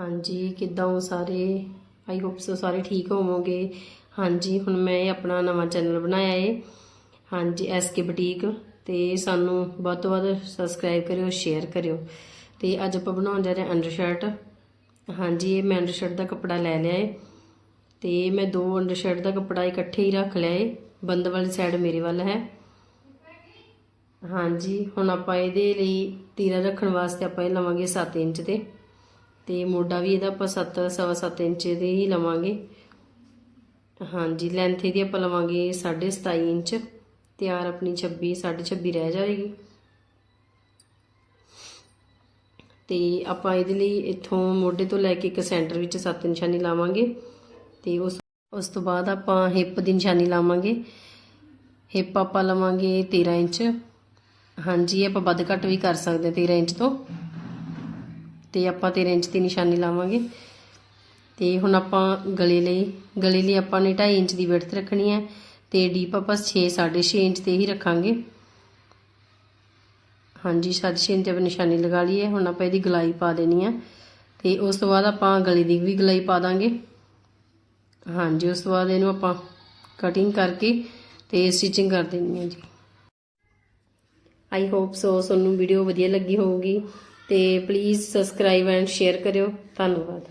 ਹਾਂਜੀ, ਕਿੱਦਾਂ ਹੋ ਸਾਰੇ? ਆਈ ਹੋਪ ਸੋ, ਸਾਰੇ ਠੀਕ ਹੋਵੋਗੇ। ਹਾਂਜੀ, ਹੁਣ ਮੈਂ ਇਹ ਆਪਣਾ ਨਵਾਂ ਚੈਨਲ ਬਣਾਇਆ ਏ। ਹਾਂਜੀ ਐਸਕੇ ਬੁਟੀਕ ਤੇ ਸਾਨੂੰ ਵੱਧ ਤੋਂ ਵੱਧ ਸਬਸਕ੍ਰਾਈਬ ਕਰਿਓ ਸ਼ੇਅਰ ਕਰਿਓ। ਤੇ ਅੱਜ ਆਪਾਂ ਬਣਾਉਣ ਜਾ ਰਹੇ ਹਾਂ ਅੰਡਰਸ਼ਰਟ ਹਾਂਜੀ, ਇਹ ਮੈਂ ਅੰਡਰਸ਼ਰਟ ਦਾ ਕੱਪੜਾ ਲੈ ਲਿਆ ਏ। ਤੇ ਮੈਂ ਦੋ ਅੰਡਰਸ਼ਰਟ ਦਾ ਕੱਪੜਾ ਇਕੱਠੇ ਹੀ ਰੱਖ ਲਿਆ ਏ। ਬੰਦ ਵਾਲੀ ਸਾਈਡ ਮੇਰੇ ਵੱਲ ਹੈ। ਹਾਂਜੀ, ਹੁਣ ਆਪਾਂ ਇਹਦੇ ਲਈ ਤੀਰਾ ਰੱਖਣ ਵਾਸਤੇ ਆਪਾਂ ਇਹ ਲਵਾਂਗੇ 7 ਇੰਚ ਦੇ। ਤੇ ਮੋਢਾ ਵੀ ਇਹਦਾ ਆਪਾਂ 7 ਸਵਾ 7 ਇੰਚ ਦੇ ਹੀ ਲਵਾਂਗੇ। ਹਾਂਜੀ ਲੈਂਥ ਇਹਦੀ ਆਪਾਂ ਲਵਾਂਗੇ 27.5 ਇੰਚ। ਤਿਆਰ ਆਪਣੀ 26 26 ਰਹਿ ਜਾਏਗੀ। ਤੇ ਆਪਾਂ ਇਹਦੇ ਲਈ ਇੱਥੋਂ ਮੋਢੇ ਤੋਂ ਲੈ ਕੇ ਇੱਕ ਸੈਂਟਰ ਵਿੱਚ 7 ਨਿਸ਼ਾਨੀ ਲਾਵਾਂਗੇ। ਤੇ ਉਸ ਉਸ ਤੋਂ ਬਾਅਦ ਆਪਾਂ ਹਿੱਪ ਦੀ ਨਿਸ਼ਾਨੀ ਲਾਵਾਂਗੇ। ਹਿੱਪ ਆਪਾਂ ਲਵਾਂਗੇ 13 ਇੰਚ। ਹਾਂਜੀ, ਇਹ ਆਪਾਂ ਵੱਧ ਘੱਟ ਵੀ ਕਰ ਸਕਦੇ ਹਾਂ 13 ਇੰਚ ਤੋਂ। ਤੇ ਆਪਾਂ 13 ਇੰਚ ਦੀ ਨਿਸ਼ਾਨੀ ਲਾਵਾਂਗੇ। ਤੇ ਹੁਣ ਆਪਾਂ ਗਲੇ ਲਈ ਗਲੇ ਲਈ ਆਪਾਂ ਨੇ 2.5 ਇੰਚ ਦੀ ਵਿਡਥ ਰੱਖਣੀ ਹੈ ਤੇ ਡੀਪ ਆਪਾਂ 6 6.5 ਇੰਚ ਤੇ ਹੀ ਰੱਖਾਂਗੇ। ਹਾਂਜੀ 6.5 ਇੰਚ ਆਪਾਂ ਨਿਸ਼ਾਨੀ ਲਗਾ ਲਈਏ ਹੁਣ ਆਪਾਂ ਇਹਦੀ ਗਲਾਈ ਪਾ ਦੇਣੀ ਹੈ। ਤੇ ਉਸ ਤੋਂ ਬਾਅਦ ਆਪਾਂ ਗਲੇ ਦੀ ਵੀ ਗਲਾਈ ਪਾ ਦਾਂਗੇ। ਹਾਂਜੀ, ਉਸ ਤੋਂ ਬਾਅਦ ਇਹਨੂੰ ਆਪਾਂ ਕਟਿੰਗ ਕਰਕੇ ਤੇ ਸਟਿਚਿੰਗ ਕਰ ਦੇਣੀ ਹੈ ਜੀ। ਆਈ ਹੋਪ ਸੋ ਤੁਹਾਨੂੰ ਵੀਡੀਓ ਵਧੀਆ ਲੱਗੀ ਹੋਊਗੀ। ਤੇ ਪਲੀਜ਼ ਸਬਸਕ੍ਰਾਈਬ ਐਂਡ ਸ਼ੇਅਰ ਕਰਿਓ। ਧੰਨਵਾਦ।